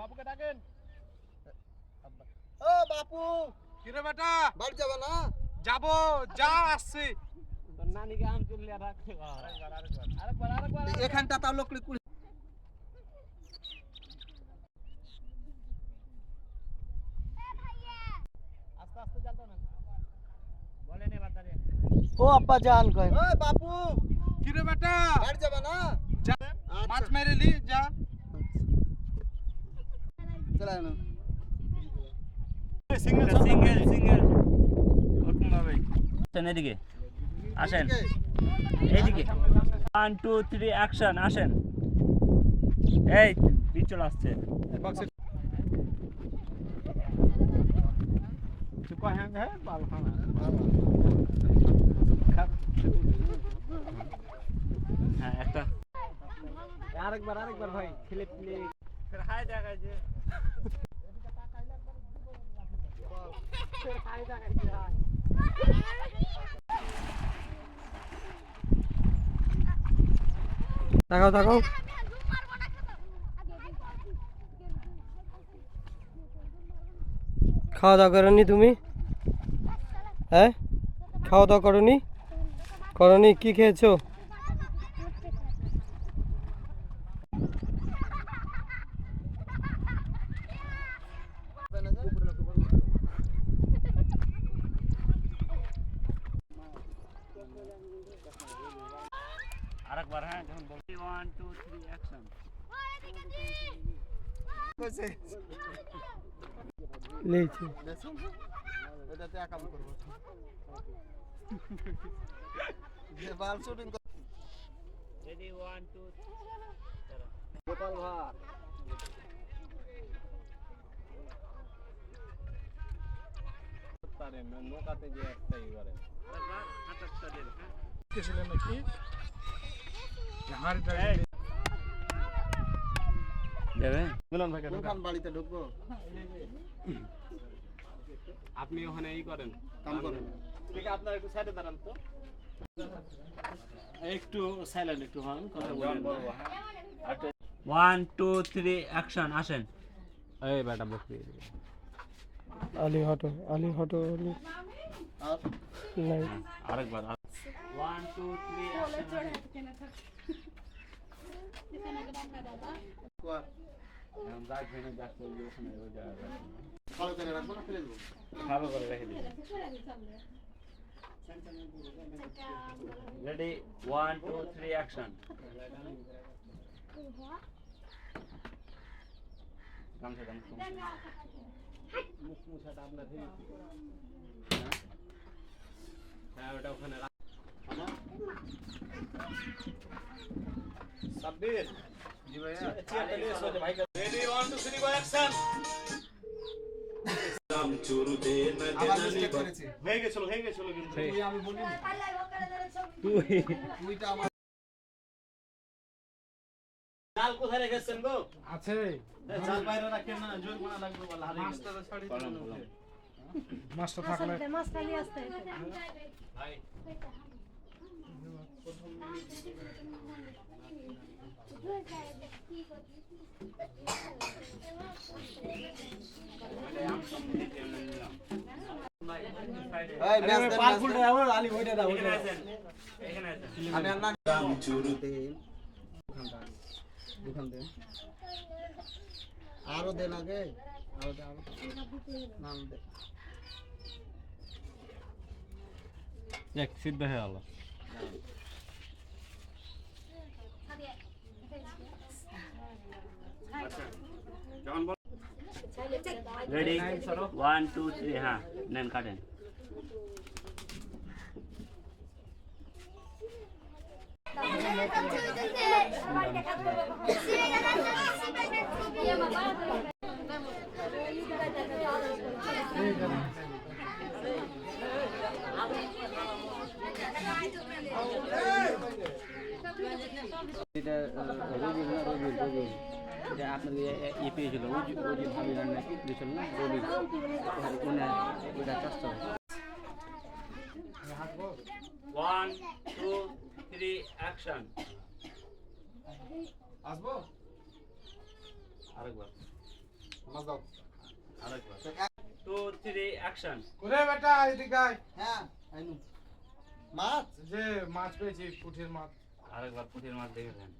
বাবুকে ডাকেন। ও বাপু। কিরে বেটা? বাড়ি যাবে না? যাব যা আসছি। এখানটা তাও লোক ও আব্বা জান কয়। ও বাপু। কিরে বেটা? বাড়ি যাবে না? যা মাছ মেরে লি যা। চলে সিঙ্গেল সিঙ্গেল সিঙ্গেল ওরকম ভাবে এদিকে। আসেন। এইদিকে ওয়ান টু থ্রি অ্যাকশন আসেন। এই আসছে। হ্যাঁ হ্যাঁ হ্যাঁ আরেকবার আরেকবার ভাই খেলে খেলে হাই দেখা যে। তাকাও তাকাও। খাওয়া দাওয়া করনি তুমি? হ্যাঁ? খাওয়া দাওয়া করনি? করনি? কি খেয়েছো? আরেকবার হ্যাঁ যখন বলছি ওয়ান টু থ্রি অ্যাকশন লেছি এটাতে একাম করব যে বাল shooting ready one two Gopal ভাত পারেন নৌকাতে যে একটাই করেন আরেকবার হাতটা দেন হ্যাঁ গেছিলেন নাকি হাড়িটা দেবে মিলন ঢোকান বাড়িতে ঢুকবো আপনি ওখানে ই করেন কাম করেন ঠিক আছে আপনার একটু সাইডে দাঁড়ান তো একটু সাইলেন্ট একটু হন কথা বলেন ওয়ান টু থ্রি অ্যাকশন আসেন এই বেটা বকরি আলি হটো আলি হটো আলি নাই আরেকবার ওয়ান টু থ্রি অ্যাকশন যাক ভেনে যাক করবি ওখানে ওই জায়গায় ভালো করে রেখে দিন ready one two three action গামছা গামছা হ্যাঁ ওটা ওখানে রাখ সাব্বির? জি ভাইয়া। চেয়ারটা নিয়ে এসো ভাইকে রেডি 1 2 3 গো অ্যাকশন আবার মিস্টেক করেছি। হয়ে গেছিল হয়ে গেছিল কিন্তু। তুই আমি বলি তুই। তুইটা আমার চাল কোথায় রেখেছেন গো? আছে। চাল বাইরে রাখেন না লাগবে বলা। হারিয়ে ভাই। এই আর দেন আরও দেন আগে আরও দে আরও নাম দে। এক সিদ্ধ হয়ে গেল রেডি ওয়ান টু থ্রি হ্যাঁ নেন কাটেন এটা আপনাদের এ পেয়েছিল ওই যে ওই যে ভাবি নাকি দিয়েছিল না রবি মানে ওটা চাষটা ওয়ান টু থ্রি অ্যাকশন আসব? আরেকবার। মাছ দাও। আরেকবার। টু থ্রি অ্যাকশন ওরে বেটা এদিকে আয়। হ্যাঁ আইনু মাছ? যে মাছ পেয়েছি পুঠির মাছ। আরেকবার পুঁটির মাছ দেখেছেন ওই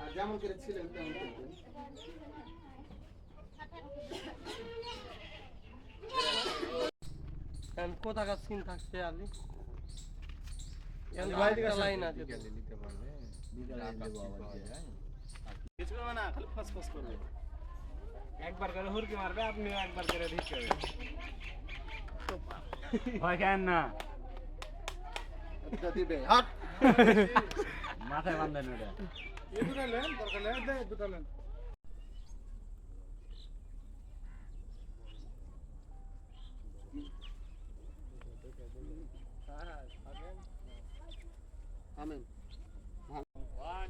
আর যেমন করে ছিলেন তেমন করবেন কোথাকার সিন থাকছে আপনি। লাইন আছে। কিছু করবে না? খালি ফস ফস করবে। একবার করে হুরকি মারবে আপনি একবার করে ভয় কেন না। হাট। মাথায় বান্ধেন ওটা। এই দুটো লেন দরকার লেন দে দুটো লেন আমেন ওয়ান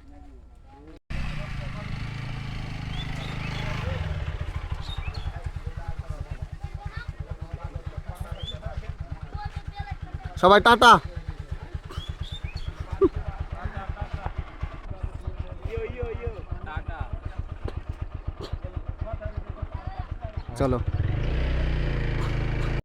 সবাই টাটা।